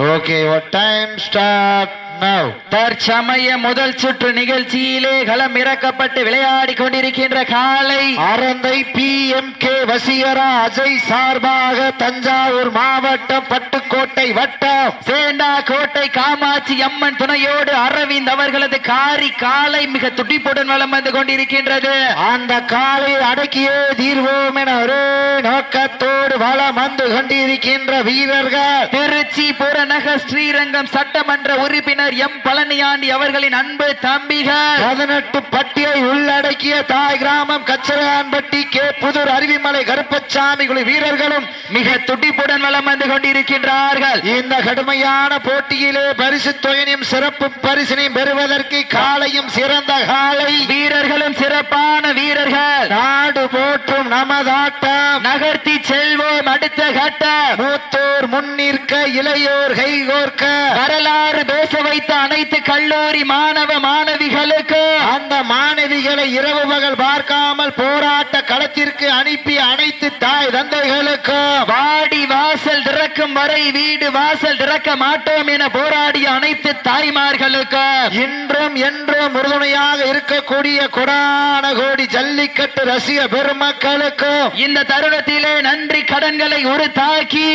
Okay, your time start தற்சமய முதல் சுற்று நிகழ்ச்சியிலே களம் இறக்கப்பட்டு விளையாடி கொண்டிருக்கின்ற காலை Aranthai P M K Vaseekara Ajay சார்பாக தஞ்சாவூர் மாவட்டம் பட்டுக்கோட்டை வட்டம். சேண்டா கோட்டை காமாட்சி அம்மன் துணையோடு அரவிந்த் அவர்களது காரி காலை மிக துடிப்புடன் வலம் வந்து கொண்டிருக்கின்றது. அந்த காலை அடக்கியே தீர்வோம் என ஒரே நோக்கத்தோடு வளம் வந்து கொண்டிருக்கின்ற வீரர்கள். திருச்சி புறநகர் ஸ்ரீரங்கம் சட்டமன்ற உறுப்பினர் எம் பழனியாண்டி அவர்களின் அன்பு தம்பிகள். பதினெட்டு பட்டியை உள்ளடக்கிய தாய் கிராமம் கச்சரான்பட்டி கே புதூர் அருவிமலை கருப்பசாமி குழு வீரர்களும் மிக துடிப்புடன் வலம் வந்து கொண்டிருக்கின்றார்கள். இந்த கடுமையான போட்டியிலே பரிசு தொகையும் சிறப்பு பரிசினையும் பெறுவதற்கு காலையும் சிறந்த காலை. வீரர்களும் சிறப்பான வீரர்கள். நாடு போற்றும் நமதாட்டம் நகர்த்தி செல்வோம் அடுத்த கட்டம். மூத்தோர் முன்னிற்க இளையோர் கைகோர்க்க. வரலாறு பேச படித்த அனைத்து கல்லூரி மாணவ மாணவிகளுக்கு அந்த மாணவிகளை இரவு பகல் பார்க்காமல் போராட்ட களத்திற்கு அனுப்பி அனைத்து தாய் தந்தைகளுக்கும் வாடி வாசல் திறக்கும் வரை வீடு வாசல் திறக்க மாட்டோம் என போராடிய அனைத்து தாய்மார்களுக்கு இன்றும் என்றும் உறுதுணையாக இருக்கக்கூடிய கொடான கோடி ஜல்லிக்கட்டு ரசிக பெருமக்களுக்கும் இந்த தருணத்திலே நன்றி கடன்களை ஒரு தாக்கி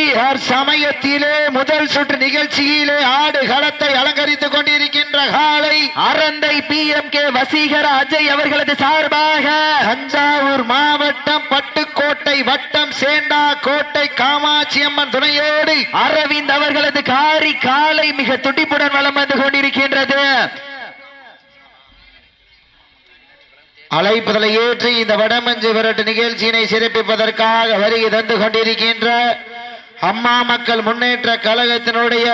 சமயத்திலே முதல் சுற்று நிகழ்ச்சியிலே ஆடு களத்தை அலங்கரித்துக் கொண்டிருக்கின்ற காலை Aranthai P M K Vaseegara Ajay அவர்களது சார்பாக தஞ்சாவூர் மாவட்டம் பட்டுக்கோட்டை வட்டம் சேண்டா கோட்டை காமாட்சி அம்மன் துணையோடு அரவிந்த் அவர்களது காரி காலை மிக துடிப்புடன் வளம் வந்து கொண்டிருக்கின்றது. அழைப்புதலை ஏற்றி இந்த வடமஞ்சு விரட்டு நிகழ்ச்சியினை சிறப்பிப்பதற்காக வருகை தந்து கொண்டிருக்கின்ற அம்மா மக்கள் முன்னேற்ற கழகத்தினுடைய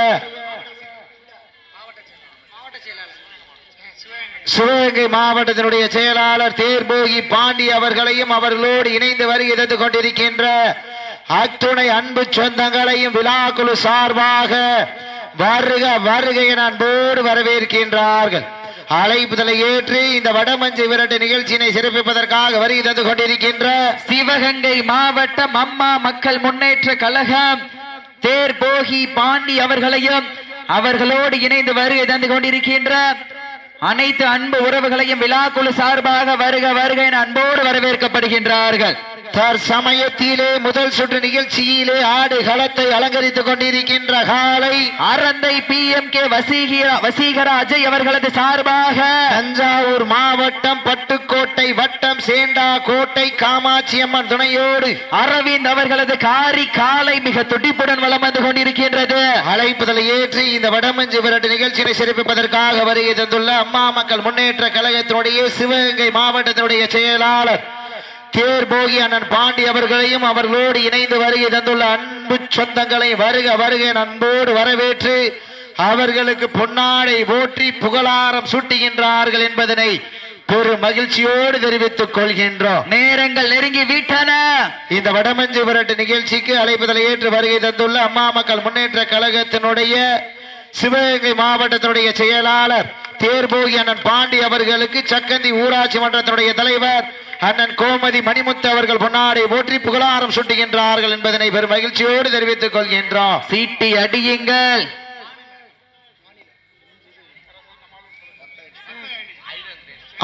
சிவகங்கை மாவட்டத்தினுடைய செயலாளர் தேர்போகி பாண்டி அவர்களையும் அவர்களோடு இணைந்து வருகை தந்து கொண்டிருக்கின்ற அத்துணை அன்பு சொந்தங்களையும் விழாக்குழு சார்பாக வருக வருக என அன்போடு வரவேற்கின்றார்கள். அழைப்புதலை ஏற்று இந்த வடமஞ்சு விரட்டு நிகழ்ச்சியினை சிறப்பிப்பதற்காக வருகை தந்து கொண்டிருக்கின்ற சிவகங்கை மாவட்டம் அம்மா மக்கள் முன்னேற்ற கழகம் தேர் போகி பாண்டி அவர்களையும் அவர்களோடு இணைந்து வருகை தந்து கொண்டிருக்கின்ற அனைத்து அன்பு உறவுகளையும் விழாக்குழு சார்பாக வருக வருக என அன்போடு வரவேற்கப்படுகின்றார்கள். தற்சமயத்திலே முதல் சுற்று நிகழ்ச்சியிலே ஆடு களத்தை அலங்கரித்துக் கொண்டிருக்கின்ற காலை அரந்தை பி எம் கே வசீகர வசீகர அஜய் அவர்களது சார்பாக தஞ்சாவூர் மாவட்டம் பட்டுக்கோட்டை வட்டம் சேண்டா கோட்டை காமாட்சி அம்மன் துணையோடு அரவிந்த் அவர்களது காரி காலை மிக துடிப்புடன் வளம் வந்து கொண்டிருக்கின்றது. அழைப்புதலை ஏற்றி இந்த வடமஞ்சு விரட்டு நிகழ்ச்சியை சிறப்பிப்பதற்காக வருகை தந்துள்ள அம்மா மக்கள் முன்னேற்ற கழகத்தினுடைய சிவகங்கை மாவட்டத்தினுடைய செயலாளர் தேர் போகி அண்ணன் பாண்டி அவர்களையும் அவர்களோடு இணைந்து வருகை தந்துள்ள அன்பு சொந்தங்களை வருக வருக அன்போடு வரவேற்று அவர்களுக்கு பொன்னாடை போற்றி புகழாரம் சூட்டுகின்றார்கள் என்பதனை பெரு மகிழ்ச்சியோடு தெரிவித்துக் கொள்கின்றோம். நேரங்கள் நெருங்கி விட்டன. இந்த வடமஞ்சு விரட்டு நிகழ்ச்சிக்கு அழைப்புதலை ஏற்று வருகை தந்துள்ள அம்மா மக்கள் முன்னேற்ற கழகத்தினுடைய சிவகங்கை மாவட்டத்தினுடைய செயலாளர் தேர்போகி அண்ணன் பாண்டி அவர்களுக்கு சக்கந்தி ஊராட்சி மன்றத்தினுடைய தலைவர் அண்ணன் கோமதி மணிமுத்து அவர்கள் பொன்னாடை போற்றி புகழாரம் சுட்டுகின்றார்கள் என்பதனை பெரும் மகிழ்ச்சியோடு தெரிவித்துக் கொள்கின்றோம். சீட்டி அடியுங்கள்.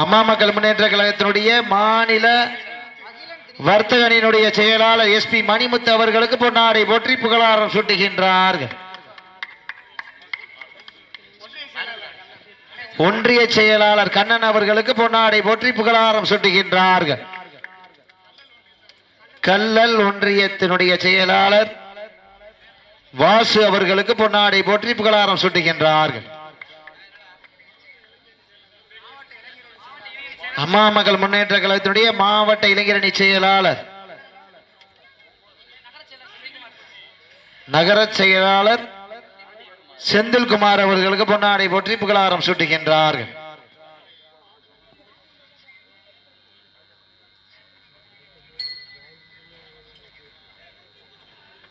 அம்மா மக்கள் முன்னேற்ற கழகத்தினுடைய மாநில வர்த்தக அணியினுடைய செயலாளர் எஸ்பி மணிமுத்து அவர்களுக்கு பொன்னாடை போற்றி புகழாரம் சூட்டுகின்றார்கள். ஒன்றிய செயலாளர் கண்ணன் அவர்களுக்கு பொன்னாடை போற்றி புகழாரம் சுட்டுகின்றார்கள். கல்லல் ஒன்றியத்தினுடைய செயலாளர் வாசு அவர்களுக்கு பொன்னாடை போற்றி புகழாரம் சுட்டுகின்றார்கள். அம்மா மகள் முன்னேற்ற கழகத்தினுடைய மாவட்ட இளைஞரணி செயலாளர். நகர செயலாளர் செந்தில்குமார் அவர்களுக்கு பொன்னாடை போற்றி புகழாரம் சூட்டுகின்றார்கள்.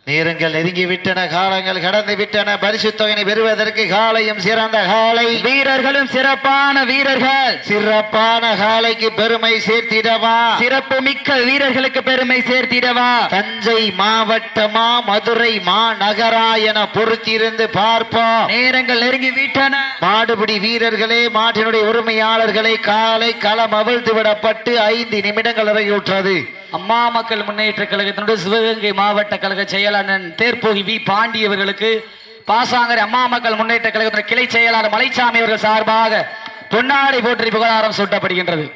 நேரங்கள் நெருங்கி விட்டன காலங்கள் கடந்து விட்டன பரிசு தொகையை பெறுவதற்கு காலையும் சிறந்த காலை. வீரர்களும் சிறப்பான வீரர்கள். சிறப்பான காலைக்கு பெருமை சேர்த்திடவா? சிறப்பு மிக்க வீரர்களுக்கு பெருமை சேர்த்திடவா? தஞ்சை மாவட்டமா மதுரை மாநகரா என பொறுத்திருந்து பார்ப்போம். நேரங்கள் நெருங்கி விட்டன மாடுபிடி வீரர்களே மாட்டினுடைய உரிமையாளர்களை காலை களம் அவிழ்த்து விடப்பட்டு ஐந்து நிமிடங்கள் இறங்கிவிட்டது அம்மா மக்கள் முன்னேற்ற கழகத்தினுடைய சிவகங்கை மாவட்ட கழக செயலாளர் தேர்போகி வி பாண்டி அவர்களுக்கு பாசாங்கரை அம்மா மக்கள் முன்னேற்ற கழகத்தின் கிளை செயலாளர் மலைச்சாமி அவர்கள் சார்பாக பொன்னாடை போற்றி புகழாரம் சூட்டப்படுகின்றது.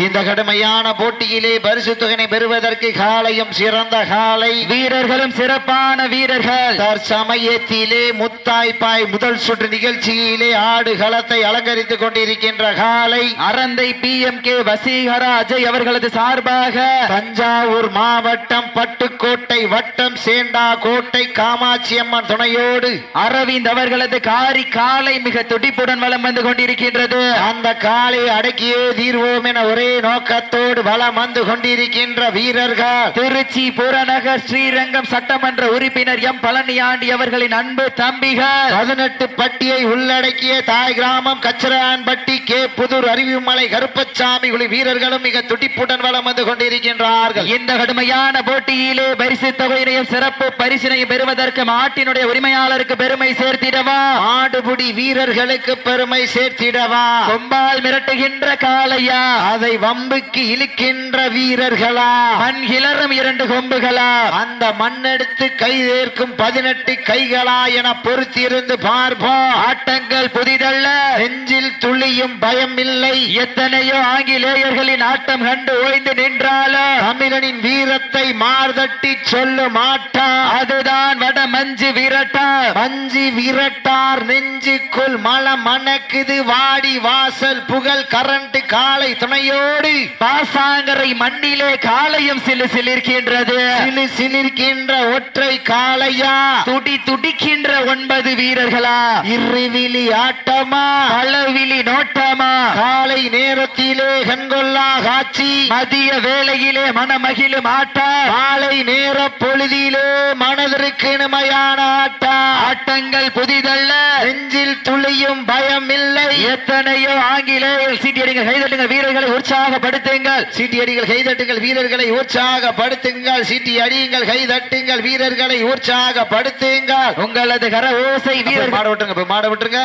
இந்த கடுமையான போட்டியிலே பரிசு தொகையை பெறுவதற்கு காலையும் சிறந்த காலை. வீரர்களும் சிறப்பான வீரர்கள். தற்சமயத்திலே முத்தாய்ப்பாய் முதல் சுற்று நிகழ்ச்சியிலே ஆடு களத்தை அலங்கரித்துக் கொண்டிருக்கின்ற காலை. Aranthai P M K Vaseekara Ajay அவர்களது சார்பாக தஞ்சாவூர் மாவட்டம் பட்டுக்கோட்டை வட்டம் சேண்டா கோட்டை காமாட்சி அம்மன் துணையோடு அரவிந்த் அவர்களது காரி காலை மிக துடிப்புடன் வலம் வந்து கொண்டிருக்கின்றது. அந்த காலை அடக்கியே தீர்வோம் என ஒரே நோக்கத்தோடு வலம் வந்து கொண்டிருக்கின்ற வீரர்கள். திருச்சி புறநகர் ஸ்ரீரங்கம் சட்டமன்ற உறுப்பினர் எம். பழனியாண்டி அவர்களின் அன்பு தம்பிகள். பதினெட்டு பட்டியை உள்ளடக்கிய தாய் கிராமம் கச்சரான்பட்டி கே. புதூர் அறிவுமலை கருப்பசாமி குழு வீரர்களும் மிக துடிப்புடன் வலம் வந்து கொண்டிருக்கின்றார்கள். இந்த கடுமையான போட்டியிலே பரிசு தொகையினையும் சிறப்பு பரிசினையும் பெறுவதற்கு மாட்டினுடைய உரிமையாளருக்கு பெருமை சேர்த்திடவா? ஆடுபுடி வீரர்களுக்கு பெருமை சேர்த்திடவா? கொம்பால் மிரட்டுகின்ற காலையா அதை வம்புக்கு இழுக்கின்ற வீரர்களா? மண் கிளறும் இரண்டு கொம்புகளா? அந்த மண்ணெடுத்து கைதேர்க்கும் பதினெட்டு கைகளா என பொறுத்திருந்து பார்ப்போம் ஆட்டங்கள் புதிதல்ல. நெஞ்சில் துளியும் பயம் இல்லை. எத்தனையோ ஆங்கிலேயர்களின் ஆட்டம் கண்டு ஓய்ந்து நின்றாலும் தமிழனின் வீரத்தை மார்தட்டி சொல்லு மாட்டா. அதுதான் வட மஞ்சு விரட்டா. மஞ்சு விரட்டார் நெஞ்சுக்குள் மலம் மணக்குது. வாடி வாசல் புகழ் கரண்ட் காலை துணையோடு. பாசாங்கரை மண்ணிலே காலையும் சிலு சிலிர்க்கின்றது. சிலு சிலிர்க்கின்ற ஒற்றை காளையா? துடி துடிக்கின்ற ஒன்பது வீரர்களா? இருவிழி ஆட்டமா? அளவிழி நோட்டமா? காலை நேரத்திலே கண்கொள்ளா காட்சி. மதிய வேளையிலே மனமகிழும் ஆட்டம்? மாலை நேர பொழுதிலே மனதிற்கு இனிமையான ஆட்டா. ஆட்டங்கள் புதிதல்ல. நெஞ்சில் துளியும் பயம் இல்லை எத்தனையோ ஆங்கிலேயர் சீட்டியடிங்க கைதட்டுங்க வீரர்களை உற்சாகப்படுத்துங்கள். சீட்டியடிகள் கைதட்டுங்கள் வீரர்களை உற்சாகப்படுத்துங்கள். சீட்டி அடியுங்கள் கைதட்டுங்கள் வீரர்களை உற்சாகப்படுத்துங்கள். உங்களது கர ஓசை வீரர் மாட விட்டுருங்க மாட விட்டுருங்க.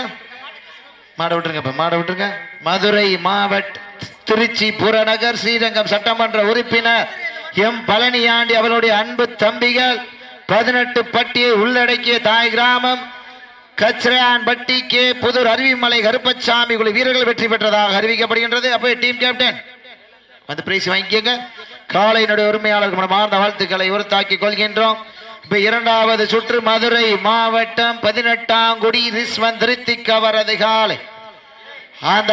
மாட விட்டுருங்க மாட விட்டுருங்க. மதுரை மாவட்ட திருச்சி புறநகர் ஸ்ரீரங்கம் சட்டமன்ற உறுப்பினர் எம் பழனியாண்டி அவருடைய அன்பு தம்பிகள் பதினெட்டு பட்டியை உள்ளடக்கிய தாய் கிராமம் கச்ரான்பட்டி கே புதூர் அருவிமலை கருப்பசாமி குழு வீரர்கள் வெற்றி பெற்றதாக அறிவிக்கப்படுகின்றது. அப்போ டீம் கேப்டன் வந்து பிரைஸ் வாங்கிக்கோங்க. காலையினுடைய உரிமையாளர்கள் மனமார்ந்த வாழ்த்துக்களை உறுத்தாக்கி கொள்கின்றோம். இப்போ இரண்டாவது சுற்று மதுரை மாவட்டம் பதினெட்டாம் குடி ரிஸ்வந்த் ரித்திக் அவரது காலை. அந்த